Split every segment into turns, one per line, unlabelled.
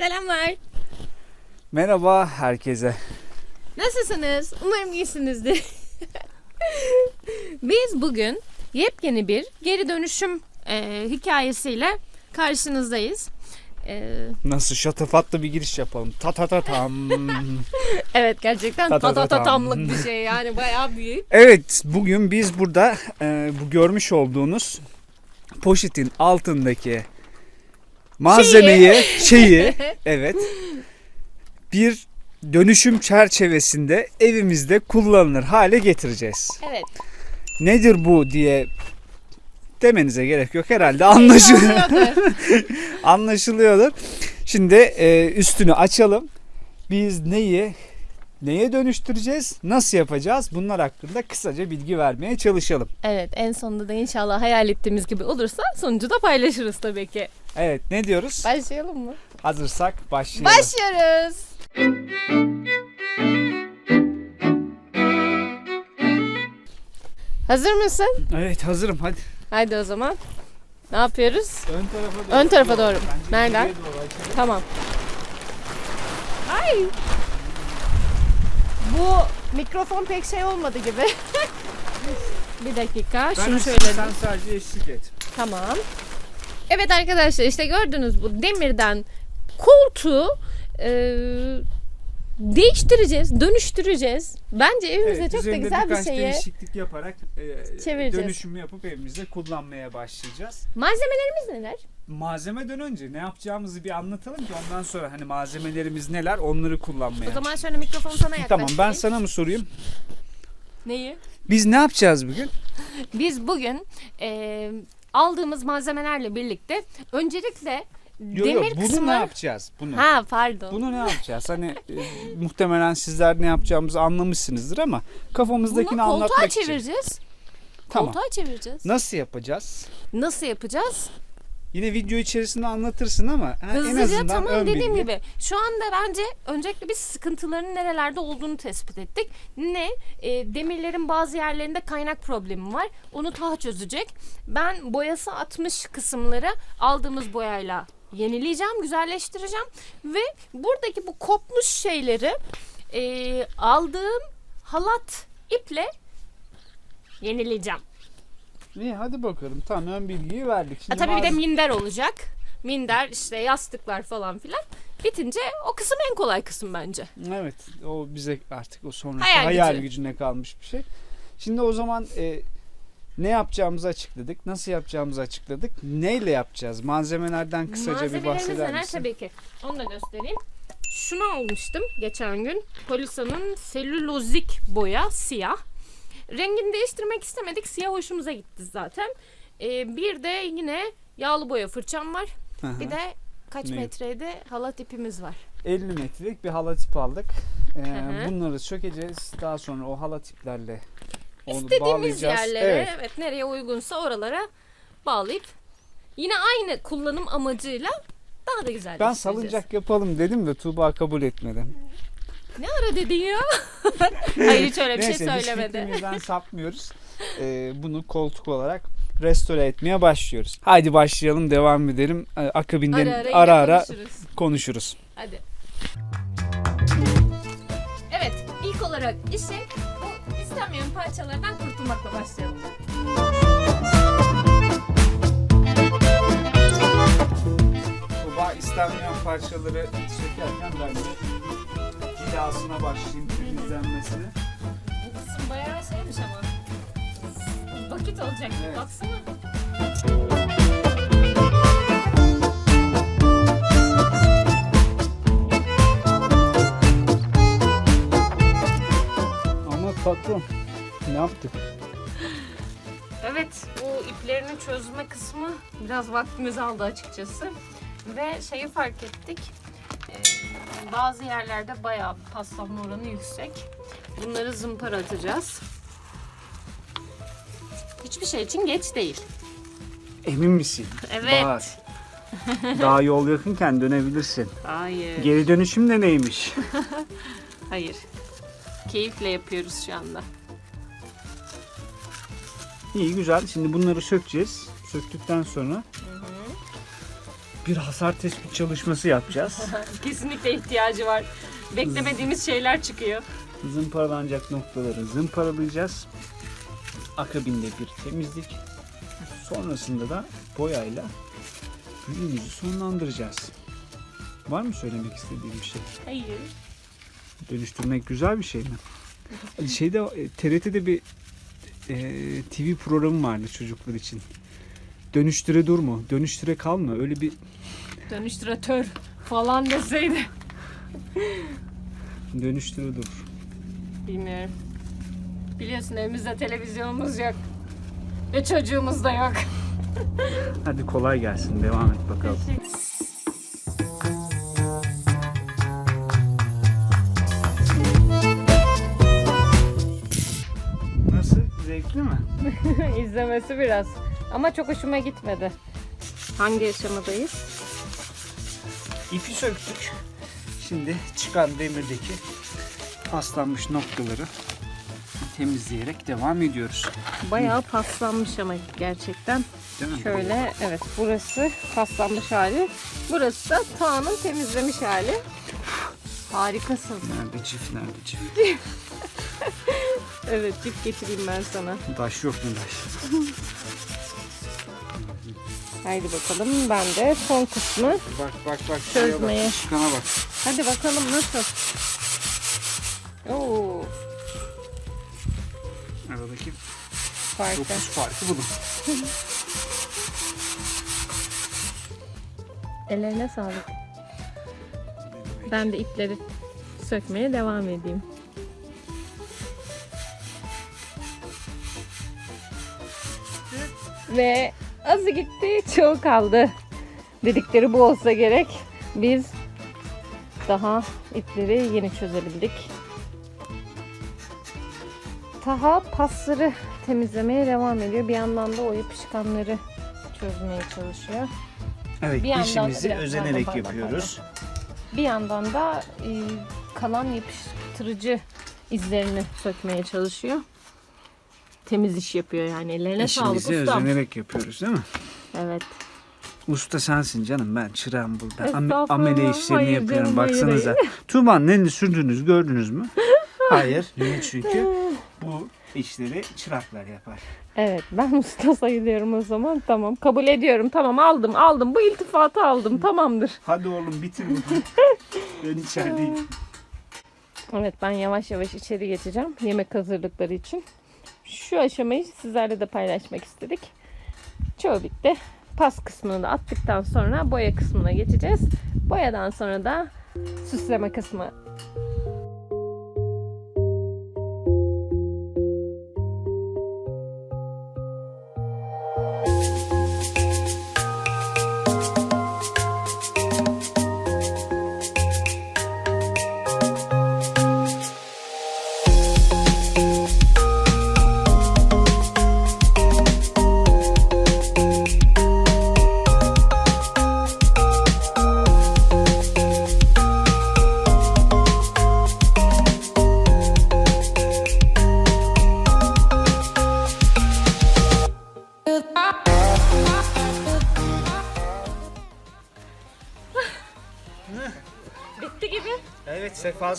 Selamlar.
Merhaba herkese.
Nasılsınız? Umarım iyisinizdir. Biz bugün yepyeni bir geri dönüşüm e, hikayesiyle karşınızdayız. E,
Nasıl şatafatlı bir giriş yapalım. Ta ta ta tam.
evet gerçekten
Ta ta ta tam.
tatatatamlık bir şey yani bayağı büyük.
evet bugün biz burada e, bu görmüş olduğunuz poşetin altındaki malzemeyi şeyi evet bir dönüşüm çerçevesinde evimizde kullanılır hale getireceğiz.
Evet.
Nedir bu diye demenize gerek yok herhalde anlaşılıyor.
Anlıyordur.
Anlaşılıyordur. Şimdi e, üstünü açalım. Biz neyi neye dönüştüreceğiz? Nasıl yapacağız? Bunlar hakkında kısaca bilgi vermeye çalışalım.
evet en sonunda da inşallah hayal ettiğimiz gibi olursa sonucu da paylaşırız tabii ki.
Evet ne diyoruz?
Başlayalım mı?
Hazırsak başlayalım.
Başlıyoruz. Hazır mısın?
evet hazırım hadi.
Haydi o zaman. Ne yapıyoruz?
Ön tarafa doğru.
Ön tarafa doğru.
Bence
Nereden?
geriye doğru açalım.
Tamam. Ay. Bu mikrofon pek şey olmadı gibi. Bir dakika.
Ben
Şunu
açayım,
şöyle.
Sen sadece eşlik et.
Tamam. Evet arkadaşlar işte gördünüz bu demirden koltuğu e, değiştireceğiz, dönüştüreceğiz. Bence evimize
Evet,
çok da güzel bir şeye
değişiklik yaparak e,
çevireceğiz.
dönüşümü yapıp evimizde kullanmaya başlayacağız.
Malzemelerimiz neler?
Malzemeden önce ne yapacağımızı bir anlatalım ki ondan sonra hani malzemelerimiz neler onları kullanmaya.
O zaman şöyle mikrofonu sana yaklaştırayım.
Tamam ben sana mı sorayım?
Neyi?
Biz ne yapacağız bugün?
Biz bugün e, aldığımız malzemelerle birlikte öncelikle
Yo, yo,
demir
bunu
kısmı...
ne yapacağız? Bunu.
Ha pardon.
Bunu ne yapacağız? Hani e, muhtemelen sizler ne yapacağımızı anlamışsınızdır ama kafamızdakini
Bunu koltuğa
anlatmak için.
çevireceğiz.
Tamam.
Koltuğa çevireceğiz.
Nasıl yapacağız?
Nasıl yapacağız?
Yine video içerisinde anlatırsın ama ha, en
Hızlıca
azından
tamam
ön
dediğim
bilgi.
gibi. Şu anda bence öncelikle biz sıkıntıların nerelerde olduğunu tespit ettik. Ne? E, demirlerin bazı yerlerinde kaynak problemi var. Onu Taha çözecek. Ben boyası atmış kısımları aldığımız boyayla yenileyeceğim, güzelleştireceğim ve buradaki bu kopmuş şeyleri e, aldığım halat iple yenileyeceğim.
İyi hadi bakalım. Tamam ön bilgiyi verdik.
Ha,
Şimdi
tabii bir de
malze-
minder olacak. Minder işte yastıklar falan filan. Bitince o kısım en kolay kısım bence.
Evet o bize artık o sonraki
Hayal
hayal,
gücü.
gücüne kalmış bir şey. Şimdi o zaman e, ne yapacağımızı açıkladık. Nasıl yapacağımızı açıkladık. Neyle yapacağız? Malzemelerden kısaca bir bahseder
neler
misin?
tabii ki. Onu da göstereyim. Şunu almıştım geçen gün. Polisa'nın selülozik boya siyah. Rengini değiştirmek istemedik. Siyah hoşumuza gitti zaten. Ee, bir de yine yağlı boya fırçam var.
Hı.
Bir de kaç
Ne?
metreydi halat ipimiz var.
50 metrelik bir halat ip aldık. Ee, bunları sökeceğiz. Daha sonra o halat iplerle onu
İstediğimiz yerlere
Evet.
evet. nereye uygunsa oralara bağlayıp yine aynı kullanım amacıyla daha da güzel.
Ben salıncak yapalım dedim de Tuğba kabul etmedi.
Ne ara dedin ya? Hayır hiç öyle bir
Neyse
şey söylemedi.
fikrimizden sapmıyoruz. Ee, bunu koltuk olarak restore etmeye başlıyoruz. Haydi başlayalım devam edelim. Ee, Akabinden
Ara ara,
ara ara
konuşuruz.
konuşuruz.
Hadi. Evet, ilk olarak işe bu istenmeyen parçalardan kurtulmakla başlayalım.
Tuğba istenmeyen parçaları sökerken ben de cilasına başlayayım temizlenmesine.
Bu kısım bayağı şeymiş ama. Vakit olacak.
Evet.
Baksana.
Ama patron ne yaptık?
Evet, bu iplerini çözme kısmı biraz vaktimiz aldı açıkçası. Ve şeyi fark ettik. Bazı yerlerde bayağı paslanma oranı yüksek. Bunları zımpara atacağız. Hiçbir şey için geç değil.
Emin misin?
Evet.
Bahar. Daha yol yakınken dönebilirsin.
Hayır.
Geri dönüşüm de neymiş?
Hayır. Keyifle yapıyoruz şu anda.
İyi güzel. Şimdi bunları sökeceğiz. Söktükten sonra bir hasar tespit çalışması yapacağız.
Kesinlikle ihtiyacı var. Beklemediğimiz şeyler çıkıyor.
Zımparalanacak noktaları zımparalayacağız. Akabinde bir temizlik. Sonrasında da boyayla ürünümüzü sonlandıracağız. Var mı söylemek istediğim bir şey?
Hayır.
Dönüştürmek güzel bir şey mi? Şeyde e, TRT'de bir e, TV programı vardı çocuklar için. Dönüştüre durma, dönüştüre kalma. Öyle bir
Dönüştüratör falan deseydi.
dönüştüre dur.
Bilmiyorum. Biliyorsun evimizde televizyonumuz yok. Ve çocuğumuz da yok.
Hadi kolay gelsin. Devam et bakalım. Nasıl? Zevkli mi?
İzlemesi biraz. Ama çok hoşuma gitmedi. Hangi aşamadayız?
İpi söktük. Şimdi çıkan demirdeki paslanmış noktaları temizleyerek devam ediyoruz.
Bayağı paslanmış ama gerçekten.
Değil mi?
Şöyle evet burası paslanmış hali. Burası da tağının temizlemiş hali. Harikasın.
Nerede çift, nerede çift?
Evet cip getireyim ben sana.
Taş yok mu taş?
Haydi bakalım ben de son kısmı.
Bak bak bak. şuraya
Çözmeye.
Bak, çıkana bak.
Hadi bakalım nasıl? Oo,
Aradaki
farklı.
dokuz farkı budur.
Ellerine sağlık. Ben de ipleri sökmeye devam edeyim. Ve azı gitti, çoğu kaldı. Dedikleri bu olsa gerek. Biz daha ipleri yeni çözebildik. Taha pasları temizlemeye devam ediyor. Bir yandan da o yapışkanları çözmeye çalışıyor.
Evet
Bir
işimizi
bir-
özenerek
pardon, pardon,
yapıyoruz.
Bir yandan da e, kalan yapıştırıcı izlerini sökmeye çalışıyor. Temiz iş yapıyor yani. Ellerine sağlık
İşimizi
ustam.
özenerek yapıyoruz değil mi?
Evet.
Usta sensin canım ben çırağım burada. Ame-
Estağfurullah,
amele işlerini
hayır
yapıyorum
canım, hayır,
baksanıza. Tuğba'nın elini sürdünüz gördünüz mü? Hayır. Niye çünkü bu işleri çıraklar yapar.
Evet ben usta sayılıyorum o zaman. Tamam kabul ediyorum. Tamam aldım aldım. Bu iltifatı aldım. Tamamdır.
Hadi oğlum bitir bunu. ben içerideyim.
Evet ben yavaş yavaş içeri geçeceğim. Yemek hazırlıkları için. Şu aşamayı sizlerle de paylaşmak istedik. Çoğu bitti. Pas kısmını da attıktan sonra boya kısmına geçeceğiz. Boyadan sonra da süsleme kısmı.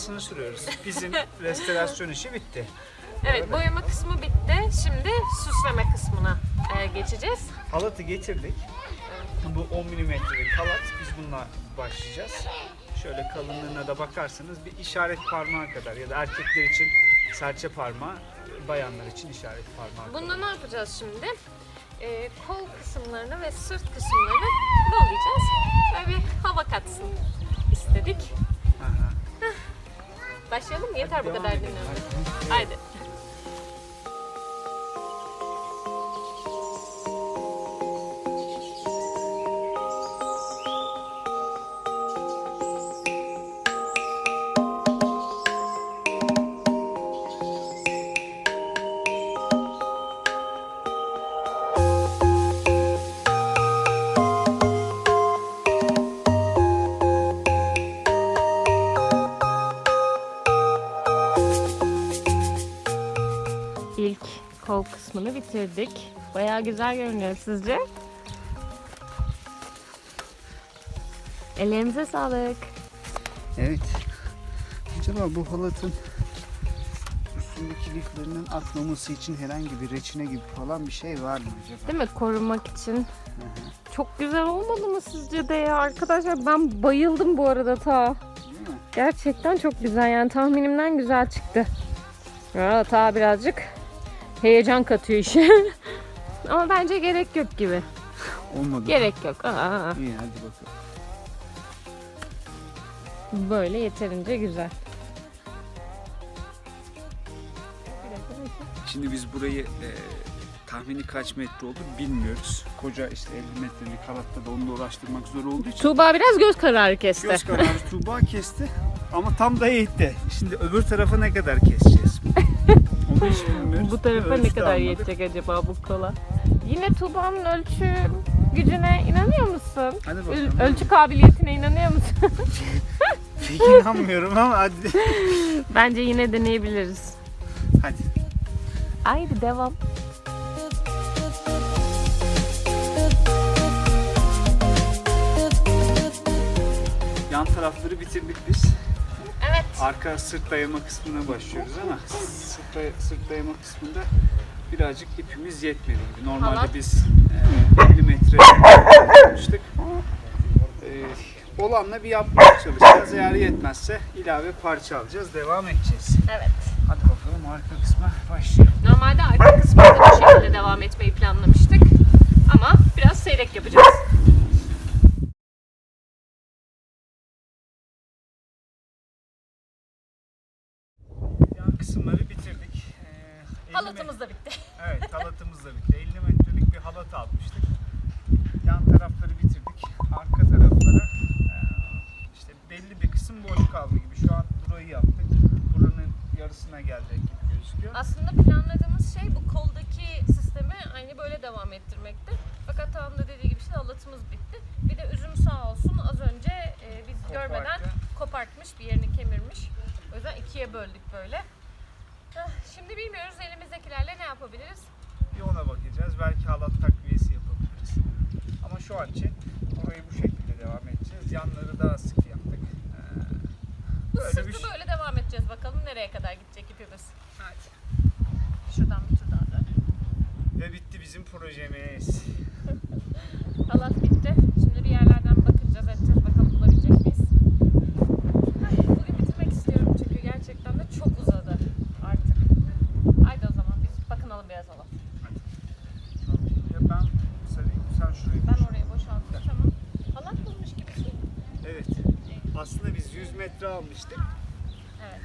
Sefasını sürüyoruz. Bizim restorasyon işi bitti.
Evet boyama kısmı bitti. Şimdi süsleme kısmına e, geçeceğiz.
Halatı getirdik. Bu 10 milimetrelik halat. Biz bununla başlayacağız. Şöyle kalınlığına da bakarsanız bir işaret parmağı kadar ya da erkekler için serçe parmağı, bayanlar için işaret parmağı kadar.
Bunda ne yapacağız şimdi? E, kol kısımlarını ve sırt kısımlarını dolayacağız. Böyle bir hava katsın istedik. Başlayalım mı? Yeter bu kadar dinlenme. Haydi. Kol kısmını bitirdik. Bayağı güzel görünüyor sizce? Ellerimize sağlık.
Evet. Acaba bu halatın üstündeki liflerinin atmaması için herhangi bir reçine gibi falan bir şey var mı acaba?
Değil mi? Korumak için. Çok güzel olmadı mı sizce de ya arkadaşlar? Ben bayıldım bu arada ta.
Değil mi?
Gerçekten çok güzel yani tahminimden güzel çıktı. Ya, ta birazcık heyecan katıyor işe. Ama bence gerek yok gibi.
Olmadı.
Gerek yok. Aa,
İyi hadi bakalım.
böyle yeterince güzel.
Şimdi biz burayı e, tahmini kaç metre oldu bilmiyoruz. Koca işte 50 metrelik halatta da onu da uğraştırmak zor olduğu için
Tuğba biraz göz kararı kesti.
göz kararı Tuğba kesti. Ama tam da yetti. Şimdi öbür tarafa ne kadar keseceğiz?
Bu tarafa ne kadar yetecek acaba bu kola? Yine Tuğba'nın ölçü gücüne inanıyor musun?
Hadi
Öl-
bakalım.
ölçü kabiliyetine inanıyor musun?
Pek inanmıyorum ama hadi.
Bence yine deneyebiliriz.
Hadi.
Haydi devam.
Yan tarafları bitirdik biz.
Evet.
Arka sırt dayama kısmına başlıyoruz ama sırt, day- sırt dayama kısmında birazcık ipimiz yetmedi gibi. Normalde
Halat.
biz e, 50 metre yapmıştık. E, olanla bir yapmaya çalışacağız. Eğer yetmezse ilave parça alacağız. Devam edeceğiz.
Evet.
Hadi bakalım arka kısma başlayalım.
Normalde arka kısmında da bu şekilde devam etmeyi planlamıştık. Ama biraz seyrek yapacağız.
Yan kısımları bitirdik. E, 50
Halatımız da bitti.
Evet halatımız da bitti. 50 metrelik bir halat almıştık. Yan tarafları bitirdik. Arka taraflara işte belli bir kısım boş kaldı gibi. Şu an burayı yaptık. Buranın yarısına gelecek gibi gözüküyor.
Aslında planladığımız şey bu koldaki sistemi aynı böyle devam ettirmekti. Fakat tam da dediği gibi işte halatımız bitti. Bir de üzüm sağ olsun az önce e, biz
Koparttı.
görmeden kopartmış, bir yerini kemirmiş. O yüzden ikiye böldük böyle. Heh, Şimdi bilmiyoruz elimizdekilerle ne yapabiliriz.
Bir ona bakacağız. Belki halat takviyesi yapabiliriz. Ama şu an için burayı bu şekilde devam edeceğiz. Yanları daha sık yaptık.
Bu
Böyle
sırtı
bir şey.
böyle devam edeceğiz bakalım nereye kadar gidecek ipimiz. Hadi. Şuradan bir tur daha dön.
Ve bitti bizim projemiz.
Halat bitti. Şimdi bir yerlerden bakacağız edeceğiz bakalım bulabilecek miyiz? Ay, bugün bitirmek istiyorum çünkü gerçekten de çok uzadı artık. Haydi o zaman biz bakınalım biraz halat.
Ya ben sarayım, sen şurayı
Ben oraya boşaltayım tamam. Halat bulmuş gibisin.
Evet. Aslında biz 100 almıştık.
Evet.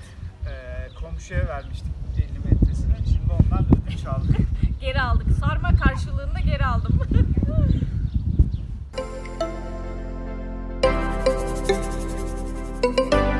Ee, komşuya vermiştik 50 metresini. Şimdi ondan ödünç aldık.
Geri aldık. Sarma karşılığında geri aldım.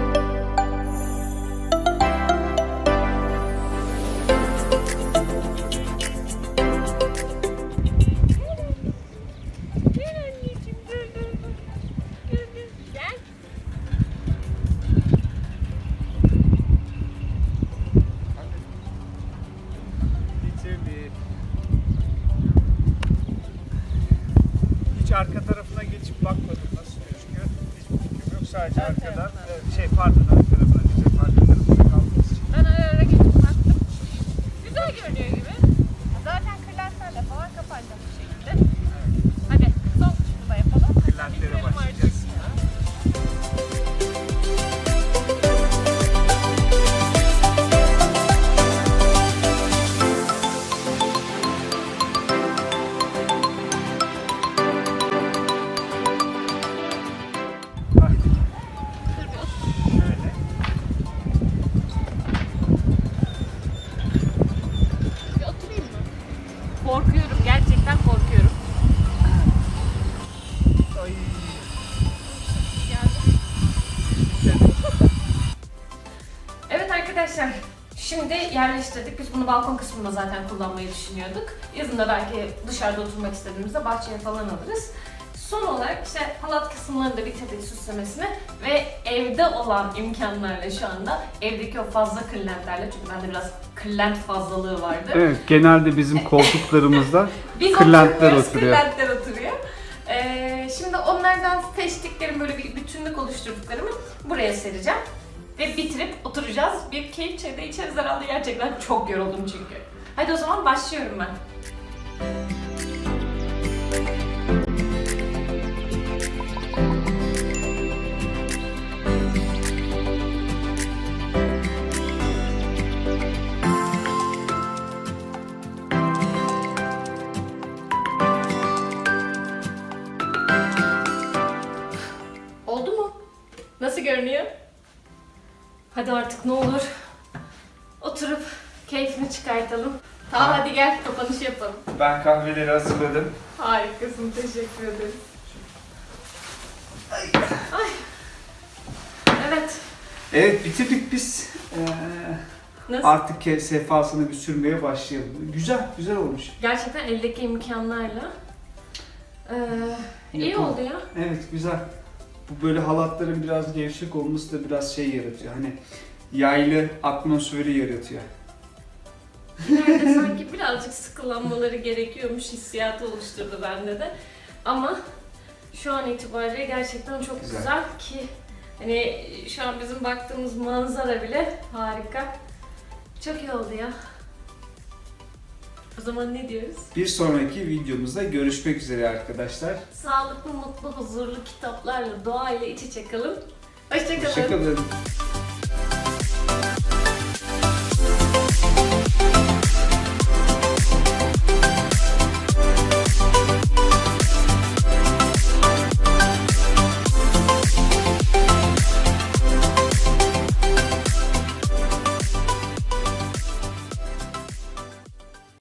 Sadece arkadan. Evet, şey pardon ön
yerleştirdik. Biz bunu balkon kısmında zaten kullanmayı düşünüyorduk. Yazın da belki dışarıda oturmak istediğimizde bahçeye falan alırız. Son olarak işte halat kısımlarını da bitirdik süslemesini ve evde olan imkanlarla şu anda evdeki o fazla kırlentlerle çünkü bende biraz kırlent fazlalığı vardı.
Evet, genelde bizim koltuklarımızda
Biz
Kırlentler oturuyor.
Kırlentler oturuyor. Ee, şimdi onlardan seçtiklerim böyle bir bütünlük oluşturduklarımı buraya sereceğim. Ve bitirip oturacağız. Bir keyif çayı da içeriz herhalde gerçekten çok yoruldum çünkü. Hadi o zaman başlıyorum ben. Hadi artık ne olur. Oturup keyfini çıkartalım. Tamam hadi gel kapanış yapalım.
Ben kahveleri hazırladım.
Harikasın teşekkür ederim. Ay. Evet.
Evet bitirdik biz. Ee,
Nasıl?
artık ke- sefasını bir sürmeye başlayalım. Güzel, güzel olmuş.
Gerçekten eldeki imkanlarla. Ee, iyi
Yapalım.
oldu ya.
Evet güzel. Bu böyle halatların biraz gevşek olması da biraz şey yaratıyor. Hani yaylı atmosferi yaratıyor.
İleride sanki birazcık sıkılanmaları gerekiyormuş hissiyatı oluşturdu bende de. Ama şu an itibariyle gerçekten çok
Güzel.
güzel, ki hani şu an bizim baktığımız manzara bile harika. Çok iyi oldu ya. O zaman ne diyoruz?
Bir sonraki videomuzda görüşmek üzere arkadaşlar.
Sağlıklı, mutlu, huzurlu kitaplarla, doğayla iç içe kalın. Hoşçakalın.
Hoşçakalın.